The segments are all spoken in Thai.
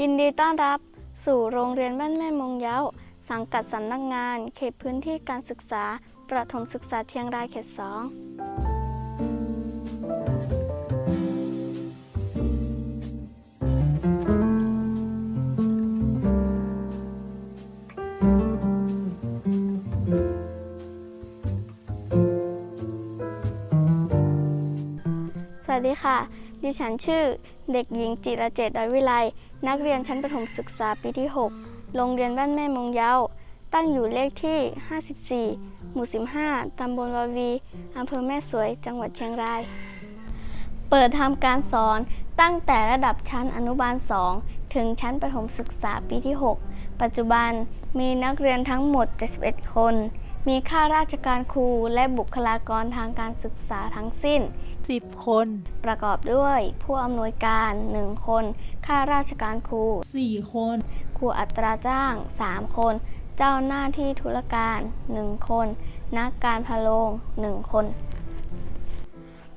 ยินดีต้อนรับสู่โรงเรียนบ้านแม่มงเย้า สังกัดสำนักงาน เขตพื้นที่การศึกษา ประถมศึกษาเชียงรายเขตสองสวัสดีค่ะ ดิฉันชื่อเด็กหญิงจิรเจตดอยวิไล นักเรียนชั้นประถมศึกษาปีที่ 6 โรงเรียนบ้านแม่มงเย้าตั้งอยู่เลขที่ 54 หมู่ 15 ตำบลวาวี อำเภอแม่สวย จังหวัดเชียงราย เปิดทำการสอนตั้งแต่ระดับชั้นอนุบาล 2 ถึงชั้นประถมศึกษาปีที่ 6 ปัจจุบันมีนักเรียนทั้งหมด 71 คน มีข้าราชการครูและบุคลากรทางการศึกษาทั้งสิ้น 10 คน ประกอบด้วยผู้อำนวยการ 1 คน ข้าราชการครู 4 คน ครูอัตราจ้าง 3 คน เจ้าหน้าที่ธุรการ 1 คน นักการพะโลง 1 คน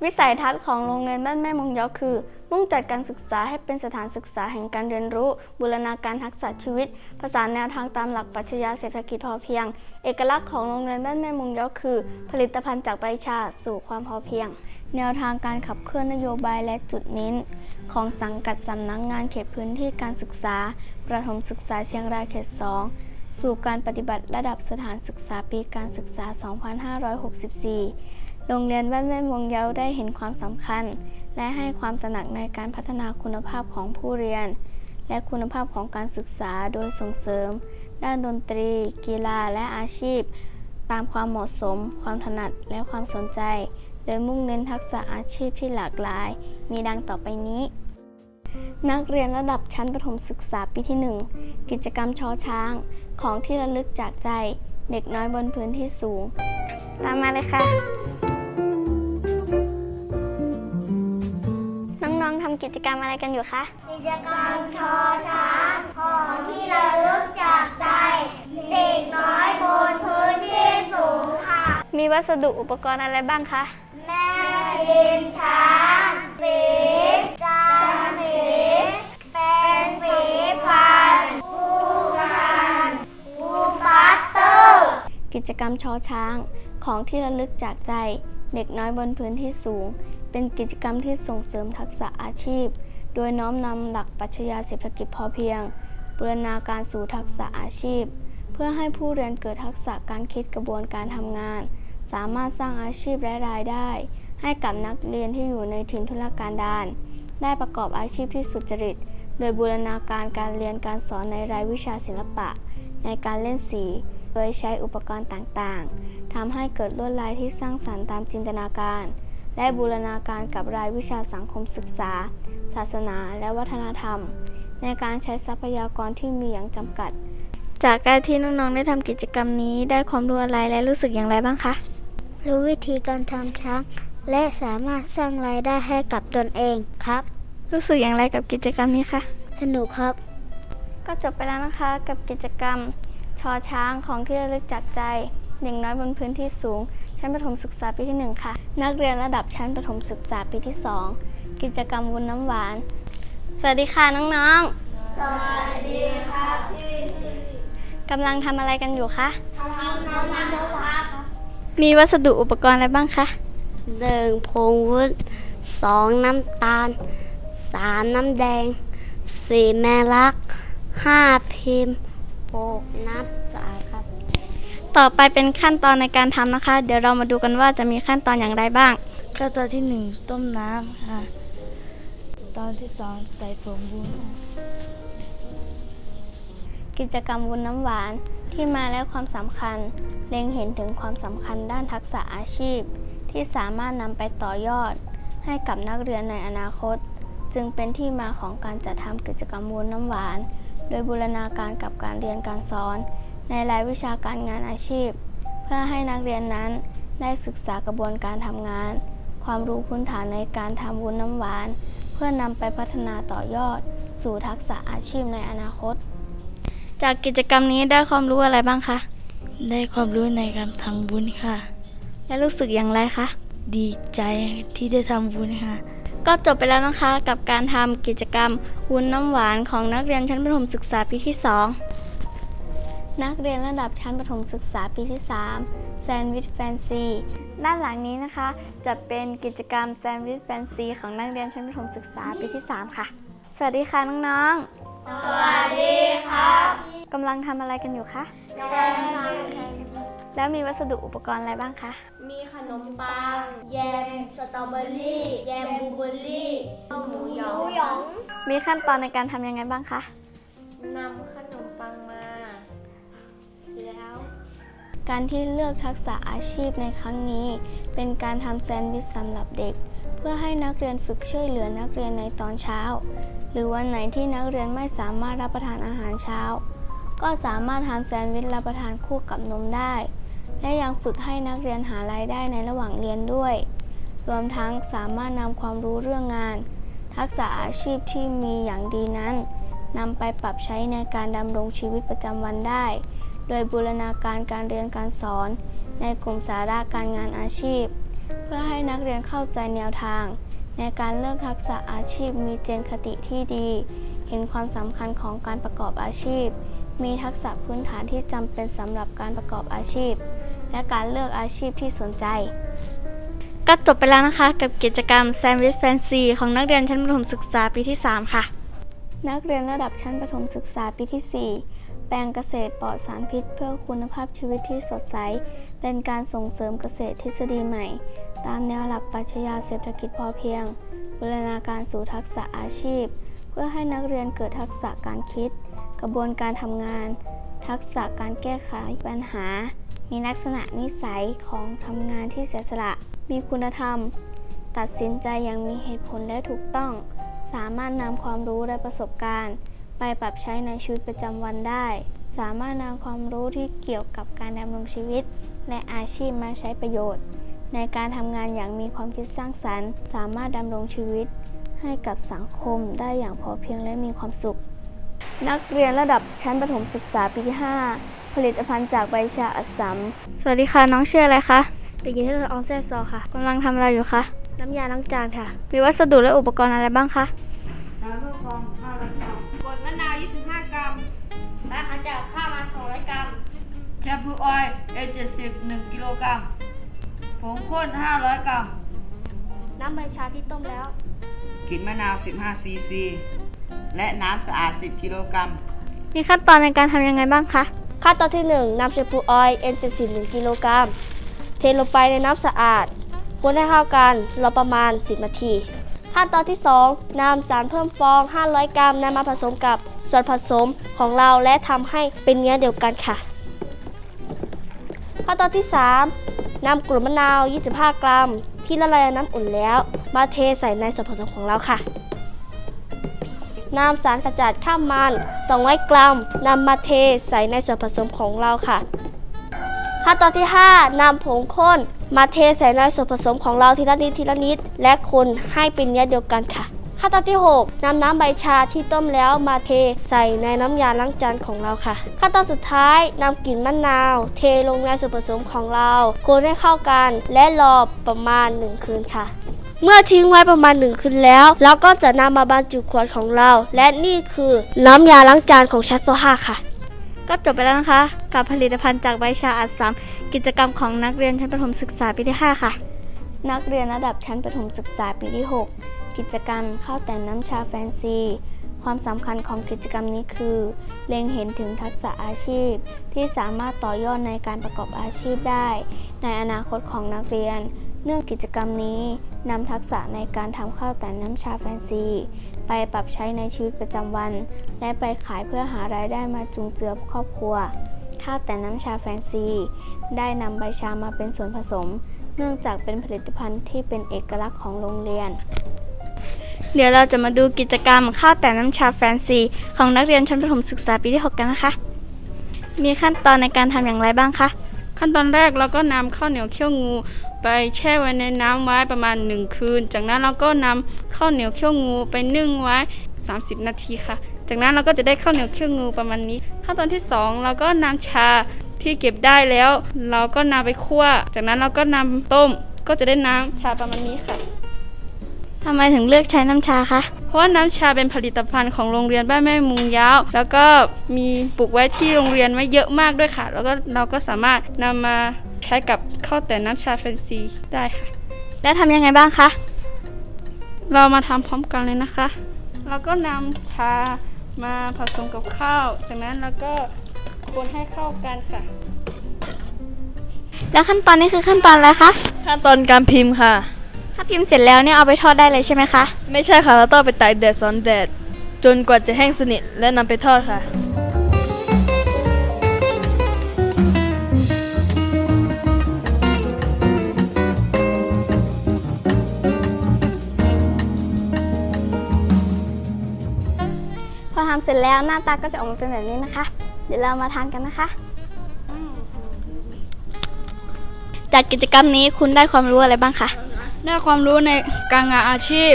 วิสัยทัศน์ของโรงเรียนบ้านแม่มงยอคือ มุ่งจัดการศึกษาให้เป็นสถานศึกษาแห่งการเรียนรู้ บูรณาการทักษะชีวิต ภาษานแนวทางตามหลักปรัชญาเศรษฐกิจพอเพียง เอกลักษณ์ของโรงเรียนบ้านแม่มงยอคือ ผลิตภัณฑ์จากใบชาสู่ความพอเพียง แนวทางการขับเคลื่อนนโยบายและจุดเน้น ของสังกัดสำนักงงานเขตพื้นที่การศึกษา ประถมศึกษาเชียงรายเขต 2สู่การปฏิบัติระดับสถานศึกษาปีการศึกษา 2564 โรงเรียนบ้านแม่มงเย้าได้เห็นความสำคัญ และให้ความตระหนักในการพัฒนาคุณภาพของผู้เรียน และคุณภาพของการศึกษาโดยส่งเสริม ด้านดนตรี กีฬาและอาชีพ ตามความเหมาะสม ความถนัดและความสนใจ โดยมุ่งเน้นทักษะอาชีพที่หลากหลาย มีดังต่อไปนี้ นักเรียนระดับชั้นประถมศึกษาปีที่ 1 กิจกรรมชอช้าง ของที่ระลึกจากใจ เด็กน้อยบนพื้นที่สูง ตามมาเลยค่ะ กิจกรรมอะไรกันอยู่คะกิจกรรมชอช้างของที่ระลึกจากใจ เด็กน้อยบนพื้นที่สูงค่ะ มีวัสดุอุปกรณ์อะไรบ้างคะแม่พิมพ์ช้างสีจานสีเป็นสีพันผู้กันผู้ปัตเตอร์กิจกรรมชอช้างของที่ระลึกจากใจ เด็กน้อยบนพื้นที่สูง เป็นกิจกรรมที่ส่งเสริมทักษะอาชีพ โดยน้อมนำหลักปรัชญาเศรษฐกิจพอเพียงบูรณาการสู่ทักษะอาชีพ เพื่อให้ผู้เรียนเกิดทักษะการคิดกระบวนการทำงาน สามารถสร้างอาชีพและรายได้ ให้กับนักเรียนที่อยู่ในถิ่นทุรกันดารได้ประกอบอาชีพที่สุจริต โดยบูรณาการการเรียนการสอนในรายวิชาศิลปะ ในการเล่นสี โดยใช้อุปกรณ์ต่างๆทำให้เกิดลวดลายที่สร้างสรรค์ตามจินตนาการ และบูรณาการกับรายวิชาสังคมศึกษา ศาสนา และวัฒนธรรม ในการใช้ทรัพยากรที่มีอย่างจำกัด จากการที่น้องๆได้ทำกิจกรรมนี้ได้ความรู้อะไรและรู้สึกอย่างไรบ้างคะ รู้วิธีการทำช้าง และสามารถสร้างรายได้ให้กับตนเองครับ รู้สึกอย่างไรกับกิจกรรมนี้คะ สนุกครับ ก็จบไปแล้วนะคะกับกิจกรรมชอช้างของที่ระลึกจากใจเด็กน้อยบนพื้นที่สูง ชั้นประถมศึกษาปีที่ 1 ค่ะ นักเรียนระดับชั้นประถมศึกษาปีที่ 2 กิจกรรมวุ้นน้ำหวาน สวัสดีค่ะน้องๆ สวัสดีครับกำลังทำอะไรกันอยู่คะมีวัสดุอุปกรณ์อะไรบ้างคะหนึ่งผงวุ้นสองน้ำตาลสามน้ำแดงสี่แมลักห้าพิมพ์หกน้ำจ่ายครับ ต่อไปเป็นขั้นตอนในการทำนะคะ เดี๋ยวเรามาดูกันว่าจะมีขั้นตอนอย่างไรบ้าง ขั้นตอนที่หนึ่งต้มน้ำค่ะ ตอนที่สองใส่ผงวุ้นค่ะกิจกรรมวุ้นน้ำหวานที่มาและความสำคัญ เล็งเห็นถึงความสำคัญด้านทักษะอาชีพ ที่สามารถนำไปต่อยอด ให้กับนักเรียนในอนาคต จึงเป็นที่มาของการจัดทำกิจกรรมวุ้นน้ำหวาน โดยบูรณาการกับการเรียนการสอน ในรายวิชาการงานอาชีพ เพื่อให้นักเรียนนั้นได้ศึกษากระบวนการทำงาน ความรู้พื้นฐานในการทำวุ้นน้ำหวาน เพื่อนำไปพัฒนาต่อยอด สู่ทักษะอาชีพในอนาคต จากกิจกรรมนี้ได้ความรู้อะไรบ้างคะ ได้ความรู้ในการทำวุ้นค่ะ และรู้สึกอย่างไรคะ ดีใจที่ได้ทำวุ้นค่ะ ก็จบไปแล้วนะคะกับการทำกิจกรรมวุ้นน้ำหวานของนักเรียนชั้นประถมศึกษาปีที่ 2 นักเรียนระดับชั้นประถมศึกษาปีที่ 3 แซนด์วิชแฟนซี ด้านหลังนี้นะคะ จะเป็นกิจกรรมแซนด์วิชแฟนซีของนักเรียนชั้นประถมศึกษาปีที่ 3 ค่ะ สวัสดีค่ะน้องๆ สวัสดีครับกำลังทำอะไรกันอยู่คะแล้วมีวัสดุอุปกรณ์อะไรบ้างคะ มีขนมปัง แยม สตรอเบอรี่ แยมบลูเบอรี่ข้าวหมูหยองหยอง มีขั้นตอนในการทำยังไงบ้างคะนำขน การที่เลือกทักษะอาชีพในครั้งนี้ เป็นการทำแซนด์วิชสำหรับเด็ก เพื่อให้นักเรียนฝึกช่วยเหลือนักเรียนในตอนเช้า หรือวันไหนที่นักเรียนไม่สามารถรับประทานอาหารเช้า ก็สามารถทำแซนด์วิชรับประทานคู่กับนมได้ และยังฝึกให้นักเรียนหารายได้ในระหว่างเรียนด้วย รวมทั้งสามารถนำความรู้เรื่องงาน ทักษะอาชีพที่มีอย่างดีนั้นนำไปปรับใช้ในการดำรงชีวิตประจำวันได้ โดยบูรณาการการเรียนการสอน ในกลุ่มสาระการงานอาชีพ เพื่อให้นักเรียนเข้าใจแนวทาง ในการเลือกทักษะอาชีพมีเจนคติที่ดี เห็นความสำคัญของการประกอบอาชีพ มีทักษะพื้นฐานที่จำเป็นสำหรับการประกอบอาชีพ และการเลือกอาชีพที่สนใจก็จบไปแล้วนะคะ กับกิจกรรม Sandwich Fancy ของนักเรียนชั้นประถมศึกษาปีที่ 3 ค่ะ นักเรียนระดับชั้นประถมศึกษาปีที่ 4 แปลงเกษตรปลอดสารพิษ เพื่อคุณภาพชีวิตที่สดใส เป็นการส่งเสริมเกษตรทฤษฎีใหม่ ตามแนวหลักปรัชญาเศรษฐกิจพอเพียงบูรณาการสู่ทักษะอาชีพ เพื่อให้นักเรียนเกิดทักษะการคิด กระบวนการทำงาน ทักษะการแก้ไขปัญหา มีลักษณะนิสัยของทำงานที่เสียสละ มีคุณธรรม ตัดสินใจอย่างมีเหตุผลและถูกต้อง สามารถนำความรู้และประสบการณ์ ไปปรับใช้ในชีวิตประจำวันได้ สามารถนำความรู้ที่เกี่ยวกับการดำรงชีวิต และอาชีพมาใช้ประโยชน์ ในการทำงานอย่างมีความคิดสร้างสรรค์ สามารถดำรงชีวิต ให้กับสังคมได้อย่างพอเพียงและมีความสุข นักเรียนระดับชั้นประถมศึกษาปีที่ 5 ผลิตภัณฑ์จากใบชาอัสสัม สวัสดีค่ะ น้องชื่ออะไรคะเด็กหญิงที่เราอองแซ่ซอค่ะกำลังทำอะไรอยู่คะน้ำยาล้างจานค่ะ มีวัสดุและอุปกรณ์อะไรบ้างคะก กรัมแชมพูออยล์ A70 1กิโลกรัมผงข้น 500 กรัม น้ำใบชาที่ต้มแล้ว กลิ่นมะนาว 15 ซีซี และน้ำสะอาด 10 กิโลกรัม มีขั้นตอนในการทำยังไงบ้างคะ ขั้นตอนที่ 1นำแชมพูออยล์ N70 1กิโลกรัม เทลงไปในน้ำสะอาดคนให้เข้ากันรอประมาณ 10 นาที ขั้นตอนที่ 2นำสารเพิ่มฟอง 500 กรัมนำมาผสมกับส่วนผสมของเราและทำให้เป็นเนื้อเดียวกันค่ะ ขั้นตอนที่ 3นำกลุ่มมะนาว 25 กรัม ที่ละลายน้ำอุ่นแล้ว มาเทใส่ในส่วนผสมของเราค่ะนำสารกระจัดข้ามมัน 200 กรัมนำมาเทใส่ในส่วนผสมของเราค่ะ ขั้นตอนที่ 5นำผงข้นมาเทใส่ในส่วนผสมของเราทีละนิดทีละนิด และคนให้เป็นเนื้อเดียวกันค่ะ ขั้นตอนที่ 6นำน้ำใบชาที่ต้มแล้วมาเทใส่ในน้ำยาล้างจานของเราค่ะ ขั้นตอนสุดท้ายนำกลิ่นมะนาว เทลงในส่วนผสมของเรา คนให้เข้ากัน และรอประมาณ 1 คืนค่ะเมื่อทิ้งไว้ประมาณหนึ่งคืนแล้ว เราก็จะนำมาบรรจุขวดของเรา และนี่คือน้ำยาล้างจานของชั้นป .5 ค่ะ ก็จบไปแล้วนะคะ กับผลิตภัณฑ์จากใบชาอัสสัมกิจกรรมของนักเรียนชั้นประถมศึกษาปีที่ 5 ค่ะ นักเรียนระดับชั้นประถมศึกษาปีที่ 6 กิจกรรมข้าวแต่น้ำชาแฟนซี ความสำคัญของกิจกรรมนี้คือ เล็งเห็นถึงทักษะอาชีพ ที่สามารถต่อยอดในการประกอบอาชีพได้ ในอนาคตของนักเรียน เนื่องกิจกรรมนี้ นำทักษะในการทำข้าวแต่นน้ำชาแฟนซี ไปปรับใช้ในชีวิตประจำวัน และไปขายเพื่อหารายได้มาจุนเจือครอบครัว ข้าวแต่น้ำชาแฟนซี ได้นำใบชามาเป็นส่วนผสม เนื่องจากเป็นผลิตภัณฑ์ที่เป็นเอกลักษณ์ของโรงเรียน เดี๋ยวเราจะมาดูกิจกรรมข้าวแต่น้ำชาแฟนซี ของนักเรียนชั้นประถมศึกษาปีที่ 6 กันนะคะ มีขั้นตอนในการทำอย่างไรบ้างคะขั้นตอนแรกเราก็นำข้าวเหนียวเคี่ยวงูไปแช่ไว้ในน้ำไว้ประมาณ 1 คืน จากนั้นเราก็นำข้าวเหนียวเคี่ยวงูไปนึ่งไว้ 30 นาทีค่ะ จากนั้นเราก็จะได้ข้าวเหนียวเคี่ยวงูประมาณนี้ ขั้นตอนที่ 2 เราก็นำชาที่เก็บได้แล้ว เราก็นำไปคั่ว จากนั้นเราก็นำต้มก็จะได้น้ำชาประมาณนี้ค่ะทำไมถึงเลือกใช้น้ำชาคะ เพราะว่าน้ำชาเป็นผลิตภัณฑ์ของโรงเรียนบ้านแม่มุงยาว แล้วก็มีปลูกไว้ที่โรงเรียนไว้เยอะมากด้วยค่ะ แล้วก็เราก็สามารถนำมา ใช้กับข้าวแต่น้ำชาแฟนซีได้ค่ะ แล้วทำยังไงบ้างคะ เรามาทำพร้อมกันเลยนะคะ เราก็นำชามาผสมกับข้าว จากนั้นเราก็คนให้เข้ากันค่ะ แล้วขั้นตอนนี้คือขั้นตอนอะไรคะขั้นตอนการพิมพ์ค่ะ ถ้าพิมพ์เสร็จแล้วเนี่ยเอาไปทอดได้เลยใช่ไหมคะ ไม่ใช่ค่ะ เราต้องไปตากแดดซ้อนแดด จนกว่าจะแห้งสนิทและนำไปทอดค่ะ ทำเสร็จแล้วหน้าตาก็จะออกมาเป็นแบบนี้นะคะ เดี๋ยวเรามาทานกันนะคะ จากกิจกรรมนี้คุณได้ความรู้อะไรบ้างคะ ได้ความรู้ในการงานอาชีพ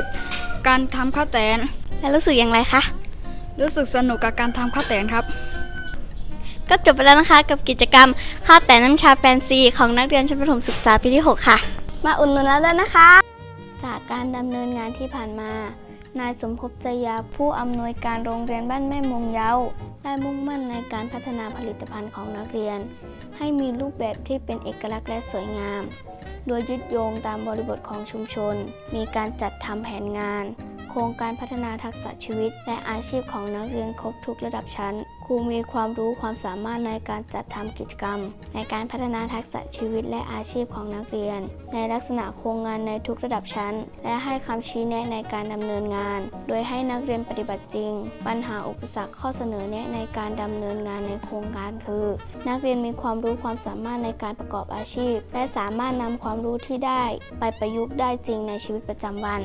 การทำข้าวแตน และรู้สึกอย่างไรคะ รู้สึกสนุกกับการทำข้าวแตนครับ ก็จบไปแล้วนะคะกับกิจกรรมข้าวแต่น้ำชาแฟนซี ของนักเรียนชั้นประถมศึกษาปีที่ 6 ค่ะ มาอุ่นนุนแล้วด้วยนะคะ จากการดำเนินงานที่ผ่านมา นายสมภพจยาผู้อำนวยการโรงเรียนบ้านแม่มงเยาได้มุ่งมั่นในการพัฒนาผลิตภัณฑ์ของนักเรียน ให้มีรูปแบบที่เป็นเอกลักษณ์และสวยงาม โดยยึดโยงตามบริบทของชุมชน มีการจัดทำแผนงาน โครงการพัฒนาทักษะชีวิต และอาชีพของนักเรียนครบทุกระดับชั้น ครูมีความรู้ความสามารถในการจัดทำกิจกรรม ในการพัฒนาทักษะชีวิตและอาชีพของนักเรียน ในลักษณะโครงงานในทุกระดับชั้น และให้คำชี้แนะในการดำเนินงาน โดยให้นักเรียนปฏิบัติจริง ปัญหาอุปสรรคข้อเสนอแนะในการดำเนินงานในโครงการคือ นักเรียนมีความรู้ความสามารถในการประกอบอาชีพ และสามารถนำความรู้ที่ได้ ไปประยุกต์ได้จริงในชีวิตประจำวัน